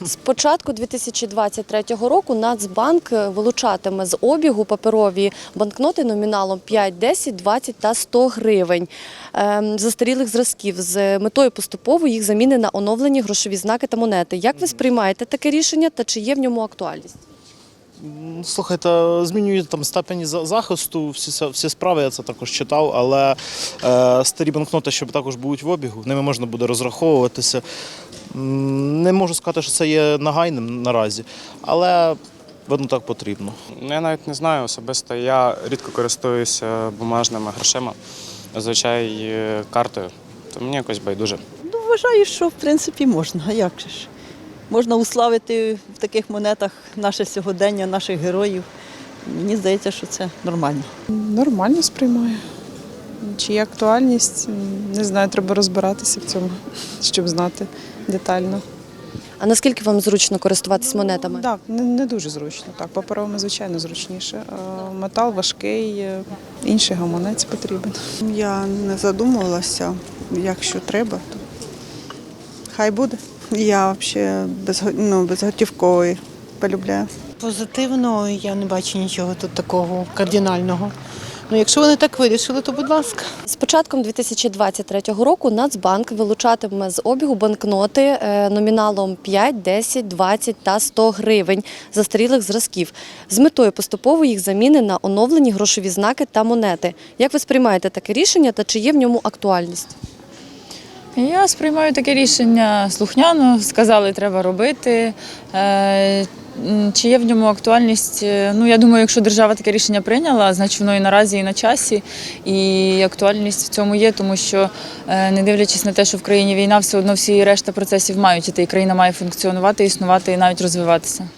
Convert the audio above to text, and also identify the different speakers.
Speaker 1: З початку 2023 року Нацбанк вилучатиме з обігу паперові банкноти номіналом 5, 10, 20 та 100 гривень ем, застарілих зразків з метою поступово їх заміни на оновлені грошові знаки та монети. Як ви сприймаєте таке рішення та чи є в ньому актуальність?
Speaker 2: Слухайте, змінюють там степені за- захисту, всі, всі справи, я це також читав, але е, старі банкноти, що також будуть в обігу, ними можна буде розраховуватися. Не можу сказати, що це є нагайним наразі, але видно так потрібно.
Speaker 3: Ну, Я навіть не знаю особисто. Я рідко користуюся бумажними грошима, зазвичай е, картою. То мені якось байдуже.
Speaker 4: Ну, вважаю, що в принципі можна. А як же ж? Можна уславити в таких монетах наше сьогодення, наших героїв. Мені здається, що це нормально.
Speaker 5: Нормально сприймаю. Чи є актуальність? Не знаю, треба розбиратися в цьому, щоб знати детально.
Speaker 1: А наскільки вам зручно користуватись монетами?
Speaker 5: Так, не, не дуже зручно. Так, паперовими, звичайно, зручніше. А Метал важкий, е, інший гаманець потрібен.
Speaker 6: Я не задумувалася, якщо треба, то хай буде. Я взагалі без, ну, безготівковий полюбляю.
Speaker 7: Позитивно, я не бачу нічого тут такого кардинального. Ну, якщо вони так вирішили, то будь ласка.
Speaker 1: З початком 2023 року Нацбанк вилучатиме з обігу банкноти е, номіналом 5, 10, 20 та 100 гривень застарілих зразків з метою поступово їх заміни на оновлені грошові знаки та монети. Як ви сприймаєте таке рішення та чи є в ньому актуальність?
Speaker 8: Я сприймаю таке рішення слухняно, сказали, треба робити. Чи є в ньому актуальність? Е, Ну, я думаю, якщо держава таке рішення прийняла, значить воно і наразі, і на часі. І актуальність в цьому є, тому що, е, не дивлячись на те, що в країні війна, все одно всі решта процесів мають іти, і країна має функціонувати, існувати і навіть розвиватися.